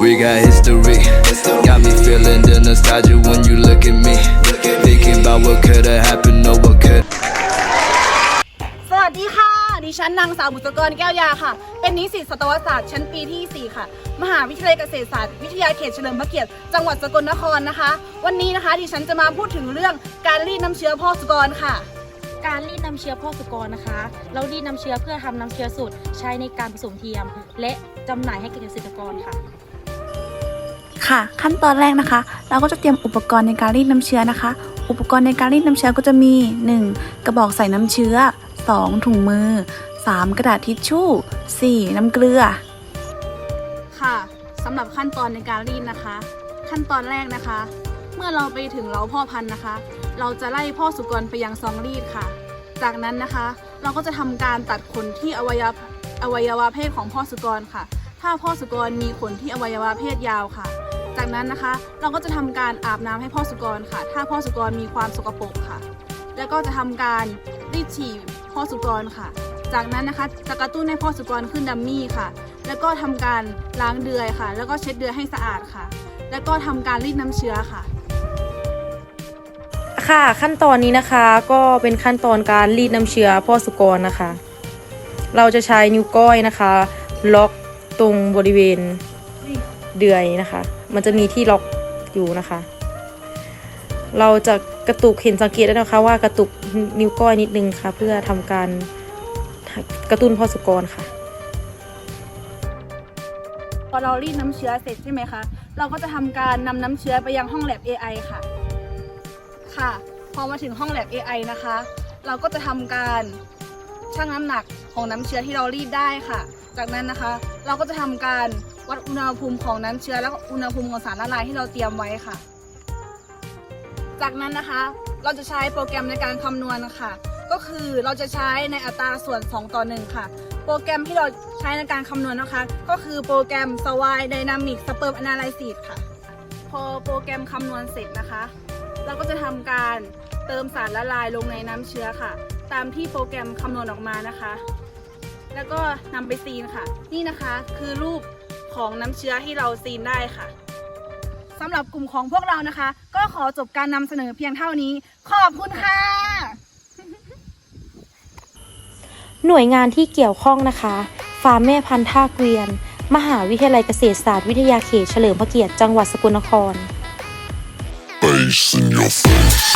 We got history. Got me feeling the nostalgia when you look at me. Thinking about what could have happened or what could. สวัสดีค่ะ ดิฉันนางสาวบุษกรแก้วยาค่ะ เป็นนิสิตสัตวศาสตร์ชั้นปีที่ 4 ค่ะ มหาวิทยาลัยเกษตรศาสตร์วิทยาเขตเฉลิมพระเกียรติ จังหวัดสกลนครนะคะ วันนี้นะคะดิฉันจะมาพูดถึงเรื่องการรีดน้ำเชื้อพ่อสุกรค่ะ การรีดน้ำเชื้อพ่อสุกรนะคะ เรารีดน้ำเชื้อเพื่อทำน้ำเชื้อสดใช้ในการผสมเทียม และจำหน่ายให้แก่เกษตรกรค่ะ ค่ะ ขั้นตอนแรกนะคะ เราก็จะเตรียมอุปกรณ์ในการรีดน้ำเชื้อนะคะ อุปกรณ์ในการรีดน้ำเชื้อก็จะมี 1. กระบอกใส่น้ำเชื้อ 2. ถุงมือ 3. กระดาษทิชชู่ 4. น้ำเกลือ ค่ะสำหรับขั้นตอนในการรีดนะคะ ขั้นตอนแรกนะคะ เมื่อเราไปถึงเล้าพ่อพันธุ์นะคะ เราจะไล่พ่อสุกรไปยังซองรีดค่ะ จากนั้นนะคะ เราก็จะทำการตัดขนที่อวัยวะอวัยวะเพศของพ่อสุกรค่ะถ้าพ่อสุกรมีขนที่อวัยวะเพศยาวค่ะ จากนั้นนะคะ เราก็จะทำการอาบน้ำให้พ่อสุกรค่ะ ถ้าพ่อสุกรมีความสกปรกค่ะ แล้วก็จะทำการรีดฉี่พ่อสุกรค่ะ จากนั้นนะคะจะกระตุ้นให้พ่อสุกรขึ้นดัมมี่ค่ะ แล้วก็ทำการล้างเดือยค่ะ แล้วก็เช็ดเดือยให้สะอาดค่ะ แล้วก็ทำการรีดน้ำเชื้อค่ะค่ะขั้นตอนนี้นะคะก็เป็นขั้นตอนการรีดน้ำเชื้อพ่อสุกรนะคะ เราจะใช้นิ้วก้อยนะคะ ล็อกตรงบริเวณ เดือยนะคะ มันจะมีที่ล็อกอยู่นะคะ เราจะกระตุกเห็นสังเกตได้นะคะว่ากระตุกนิ้วก้อยนิดนึงค่ะ เพื่อทำการกระตุ้นพ่อสุกรค่ะพอเรารีดน้ำเชื้อเสร็จใช่ไหมคะเราก็จะทำการนำน้ำเชื้อไปยังห้องแลบ AI ค่ะ ค่ะ พอมาถึงห้องแลบ AI นะคะ เราก็จะทำการชั่งน้ำหนักของน้ำเชื้อที่เรารีดได้ค่ะ จากนั้นนะคะ เราก็จะทำการ วัดอุณหภูมิของน้ำเชื้อและอุณหภูมิของสารละลายที่เราเตรียมไว้ค่ะ จากนั้นนะคะเราจะใช้โปรแกรมในการคำนวณนะคะก็คือเราจะใช้ในอัตราส่วน 2 ต่อ 1 ค่ะ โปรแกรมที่เราใช้ในการคำนวณนะคะ ก็คือโปรแกรม s w i Dynamic Sperm Analysis ค่ะ พอโปรแกรมคำนวณเสร็จนะคะ เราก็จะทำการเติมสารละลายลงในน้ำเชื้อค่ะ ตามที่โปรแกรมคำนวณออกมานะคะ แล้วก็นำไปซีนค่ะ นี่นะคะคือรูป ของน้ำเชื้อที่เราซีนได้ค่ะสำหรับกลุ่มของพวกเรานะคะ ก็ขอจบการนำเสนอเพียงเท่านี้ ขอบคุณค่ะ หน่วยงานที่เกี่ยวข้องนะคะ ฟาร์มแม่พันธุ์ท่าเกวียน มหาวิทยาลัยเกษตรศาสตร์วิทยาเขตเฉลิมพระเกียรติจังหวัดสกลนคร Bass in your face.